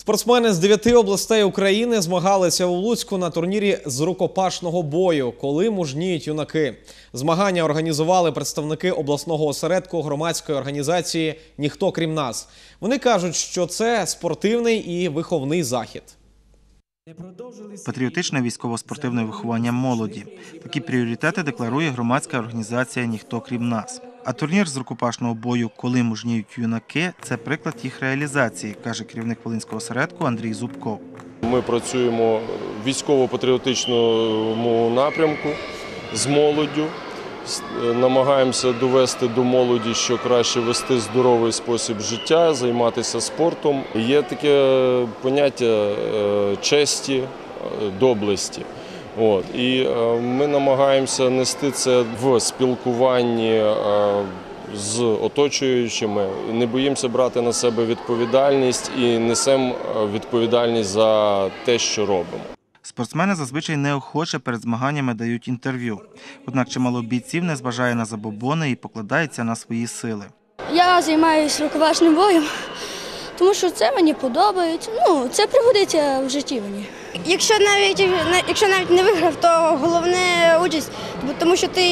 Спортсмени з дев'яти областей України змагалися у Луцьку на турнірі з рукопашного бою, коли мужніють юнаки. Змагання організували представники обласного осередку громадської організації Ніхто крім нас. Вони кажуть, що це спортивний і виховний захід. Патріотичне військово-спортивне виховання молоді. Такі пріоритети декларує громадська організація Ніхто крім нас. А турнір з рукопашного бою Коли мужніють юнаки це приклад їх реалізації, каже керівник Волинського осередку Андрій Зубков. Ми працюємо в військово-патріотичному напрямку з молоддю. Намагаємося довести до молоді, що краще вести здоровий спосіб життя, займатися спортом. Є таке поняття е, честі, е, доблесті. От. І е, ми намагаємося нести це в спілкуванні е, з оточуючими. Не боїмося брати на себе відповідальність і несемо е, відповідальність за те, що робимо. Спортсмени зазвичай неохоче перед змаганнями дають інтерв'ю. Однак чимало бійців не зважає на забобони і покладається на свої сили. Я займаюся рукопашним боєм, тому що це мені подобається. Ну, це пригодиться в житті мені. Якщо навіть якщо навіть не виграв, то головне участь, тому що ти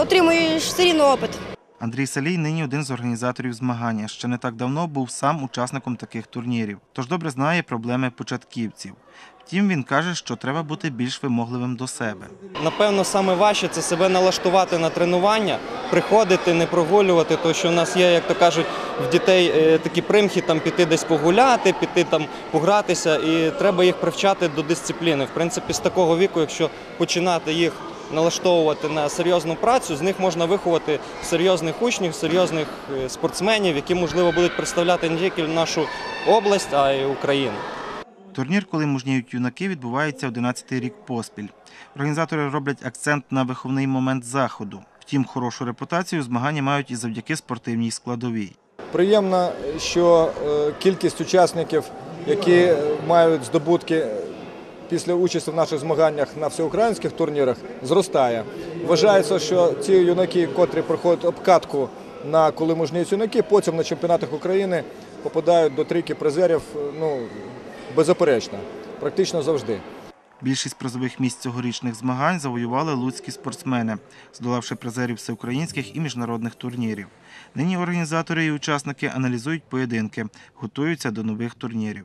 отримуєш все рівно опит. Андрій Салій нині один з організаторів змагання. Ще не так давно був сам учасником таких турнірів, тож добре знає проблеми початківців. Втім, він каже, що треба бути більш вимогливим до себе. Напевно, саме важче це себе налаштувати на тренування, приходити, не прогулювати, тому що в нас є, як то кажуть, в дітей е, такі примхи там піти десь погуляти, піти там погратися, і треба їх привчати до дисципліни. В принципі, з такого віку, якщо починати їх налаштовувати на серйозну працю, з них можна виховати серйозних учнів, серйозних е, спортсменів, які можливо будуть представляти не тільки нашу область, а й Україну. Турнір, коли мужніють юнаки, відбувається 11-й рік поспіль. Організатори роблять акцент на виховний момент заходу. Втім, хорошу репутацію змагання мають і завдяки спортивній складовій. Приємно, що е, кількість учасників, які мають здобутки після участі в наших змаганнях на всеукраїнських турнірах, зростає. Вважається, що ці юнаки, котрі проходять обкатку на коли мужніють юнаки, потім на чемпіонатах України попадають до трійки призерів ну, беззаперечно, практично завжди. Більшість призових місць цьогорічних змагань завоювали луцькі спортсмени, здолавши призерів всеукраїнських і міжнародних турнірів. Нині організатори і учасники аналізують поєдинки, готуються до нових турнірів.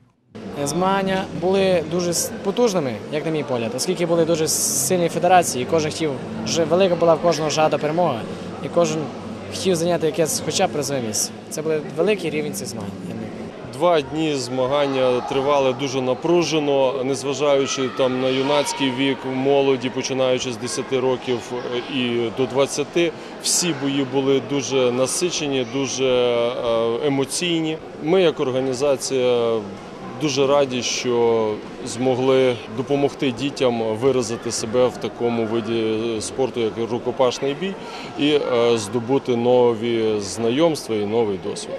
Змагання були дуже потужними, як на мій погляд, оскільки були дуже сильні федерації, і кожен хотів, велика була в кожного жада перемоги, і кожен хотів зайняти якесь хоча б призове місце. Це був великий рівень цих змагань. Два дні змагання тривали дуже напружено, незважаючи там на юнацький вік, молоді, починаючи з 10 років е, і до 20, всі бої були дуже насичені, дуже е, емоційні. Ми, як організація, дуже раді, що змогли допомогти дітям виразити себе в такому виді спорту, як рукопашний бій, і е, здобути нові знайомства і новий досвід.